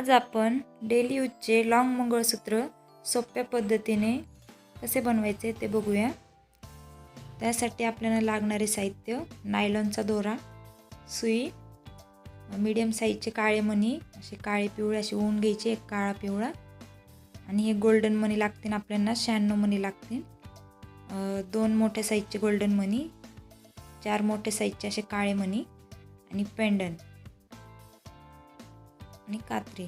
आज आपण daily यूजचे long मंगळसूत्र सोप्या पद्धतीने कसे बनवायचे ते बघूया. त्यासाठी आपल्याला लागणारे साहित्य नायलॉनचा दोरा सुई मीडियम साईजचे काळे मणी असे काळे पिवळे असे ऊन घ्यायचे एक काळा पिवळा. आणि हे गोल्डन मनी लागतील आपल्याला शहाण्णव मणी लागतील. दोन मोठ्या साईजचे गोल्डन मनी चार मोठ्या साईजचे असे काळे मणी आणि पेंडन आणि कात्री.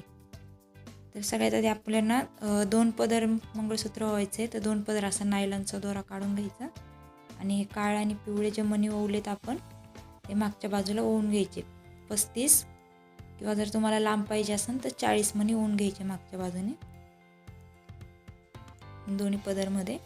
तर सगळ्यात आधी आपल्याला दोन पदर मंगळसूत्र व्हायचे. तर दोन पदर असा नायलॉनचा दोरा काढून घ्यायचा. आणि हे काळ आणि पिवळे जे मणी ओवलेत आपण ते मागच्या बाजूला ओवून घ्यायचे. पस्तीस किंवा जर तुम्हाला लांब पाहिजे असेल तर चाळीस मणी ओवून घ्यायचे मागच्या बाजूने. दोन्ही पदरमध्ये.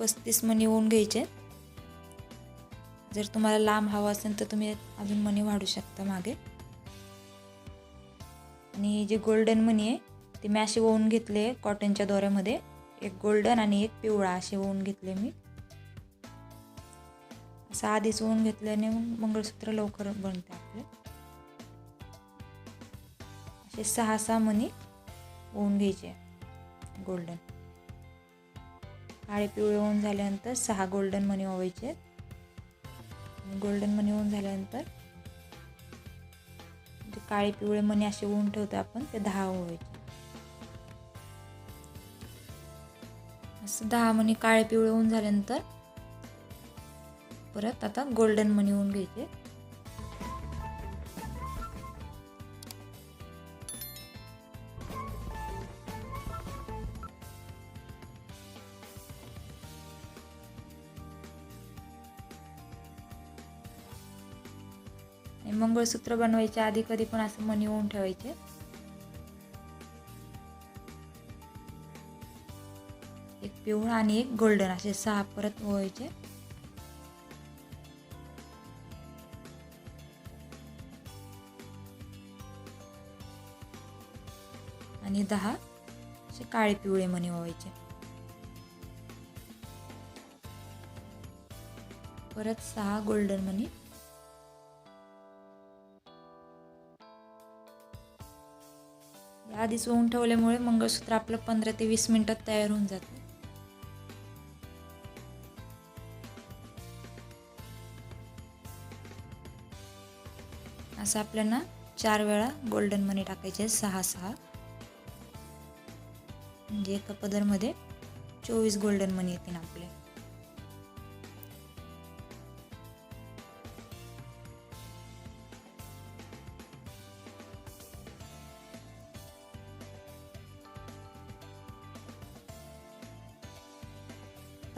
पस्तीस मणी ओवून घ्यायचे. जर तुम्हाला लांब हवा असेल तर तुम्ही अजून मणी वाढू शकता मागे. आणि जे गोल्डन मणी आहे ते मी असे ओवून घेतले कॉटनच्या दोऱ्यामध्ये. एक गोल्डन आणि एक पिवळा असे ओवून घेतले मी. असं आधीच ओवून घेतल्याने मग मंगळसूत्र लवकर बनते आपले. असे सहा सहा मणी ओवून घ्यायचे गोल्डन काळे पिवळे होऊन झाल्यानंतर सहा गोल्डन मनी ओवायचे गोल्डन मनी होऊन झाल्यानंतर जे काळे पिवळे मणी असे ओवून ठेवतो आपण ते दहा ओवायचे. असं दहा मणी काळे पिवळे होऊन झाल्यानंतर परत आता गोल्डन मनी होऊन घ्यायचे. आणि मंगळसूत्र बनवायच्या आधी कधी पण असं मनी होऊन ठेवायचे. एक पिवळा आणि एक गोल्डन असे सहा परत ओवायचे. आणि दहा असे काळे पिवळे मणी ओवायचे. परत सहा गोल्डन मनी. आधीच ओवून ठेवल्यामुळे मंगळसूत्र आपलं पंधरा ते वीस मिनटात तयार होऊन जातं. असं आपल्याला चार वेळा गोल्डन मनी टाकायचे सहा सहा. म्हणजे एका पदरमध्ये चोवीस गोल्डन मनी येतील आपले.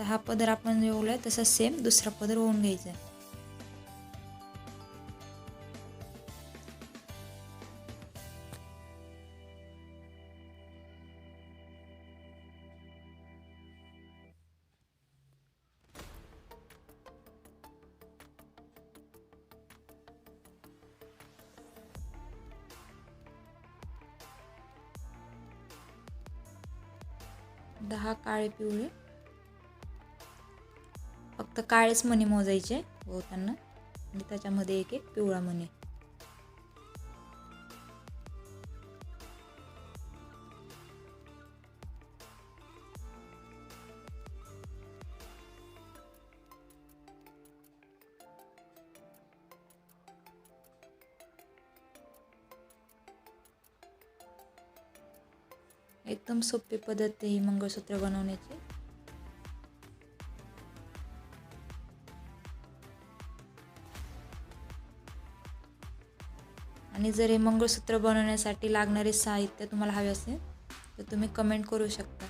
तर हा पदर आपण जे आहे तसा सेम दुसरा पदर ओवून घ्यायचा आहे. दहा काळे पिवळे. फक्त काळेच मणी मोजायचे बहुतांना. आणि त्याच्यामध्ये एक एक पिवळा मणी. एकदम सोपी पद्धत आहे ही मंगळसूत्र बनवण्याची. आणि जर हे मंगळसूत्र बनवण्यासाठी लागणारे साहित्य तुम्हाला हवे असेल तर तुम्ही कमेंट करू शकता.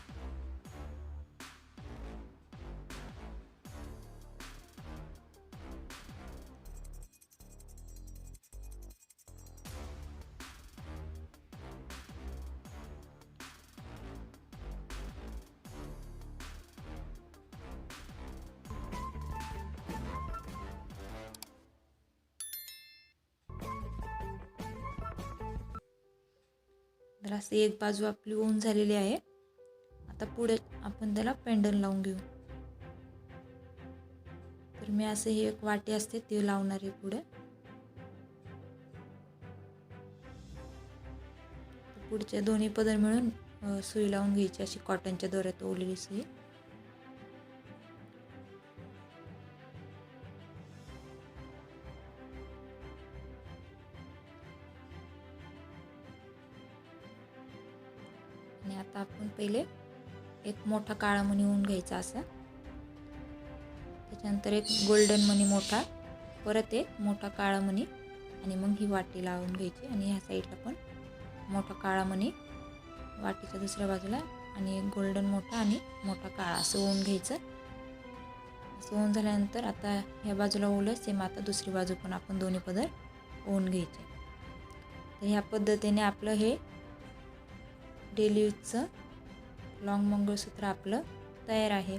तर असं एक बाजू आपली ऊन झालेली आहे. आता पुढे आपण त्याला पेंडन लावून घेऊ. तर मी असं ही एक वाटी असते ती लावणार आहे पुढे. पुढचे दोन्ही पदर मिळून सुई लावून घ्यायची अशी कॉटनच्या दोऱ्यात ओलेली सुई. आणि आता आपण पहिले एक मोठा काळा मणी होऊन घ्यायचा असा. त्याच्यानंतर एक गोल्डन मणी मोठा परत एक मोठा काळा मणी आणि मग ही वाटी लावून घ्यायची आणि ह्या साईडला पण मोठा काळा मणी वाटीच्या दुसऱ्या बाजूला आणि एक गोल्डन मोठा आणि मोठा काळा असं होऊन घ्यायचं. असं होऊन झाल्यानंतर आता ह्या बाजूला ओलं सेम आता दुसरी बाजू पण आपण दोन्ही पदर ओवून घ्यायचे. तर ह्या पद्धतीने आपलं हे डेली यूजचं लॉंग मंगळसूत्र आपलं तयार आहे.